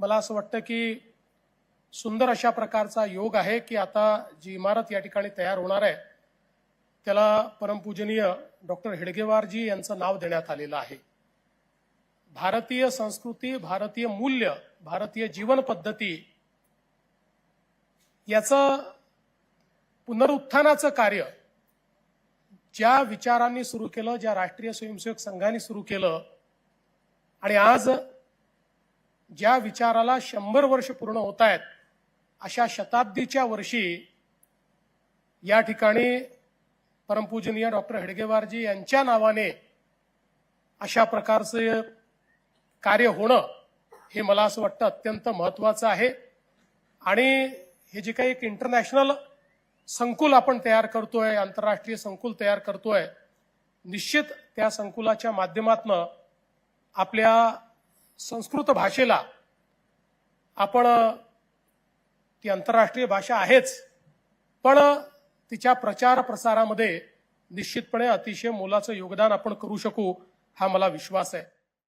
मला असं वाटतं की सुंदर अशा प्रकारचा योग आहे की आता जी इमारत या ठिकाणी तयार होणार आहे त्याला परमपूजनीय डॉक्टर हेडगेवारजी यांचं नाव देण्यात आलेलं आहे. भारतीय संस्कृती भारतीय मूल्य भारतीय जीवन पद्धती याचं पुनरुत्थानाचं कार्य ज्या विचारांनी सुरू केलं ज्या राष्ट्रीय स्वयंसेवक संघाने सुरू केलं आणि आज ज्या विचाराला शंभर वर्ष पूर्ण होत आहेत अशा शताब्दीच्या वर्षी या ठिकाणी परमपूजनीय डॉक्टर हेडगेवारजी यांच्या नावाने अशा प्रकारचे कार्य होणं हे मला असं वाटतं अत्यंत महत्वाचं आहे. आणि हे जे काही एक इंटरनॅशनल संकुल आपण तयार करतोय आंतरराष्ट्रीय संकुल तयार करतोय निश्चित त्या संकुलाच्या माध्यमातनं आपल्या संस्कृत भाषेला आपण ती आंतरराष्ट्रीय भाषा आहेच पण तिच्या प्रचार प्रसारामध्ये निश्चितपणे अतिशय मोलाचं योगदान आपण करू शकू हा मला विश्वास आहे.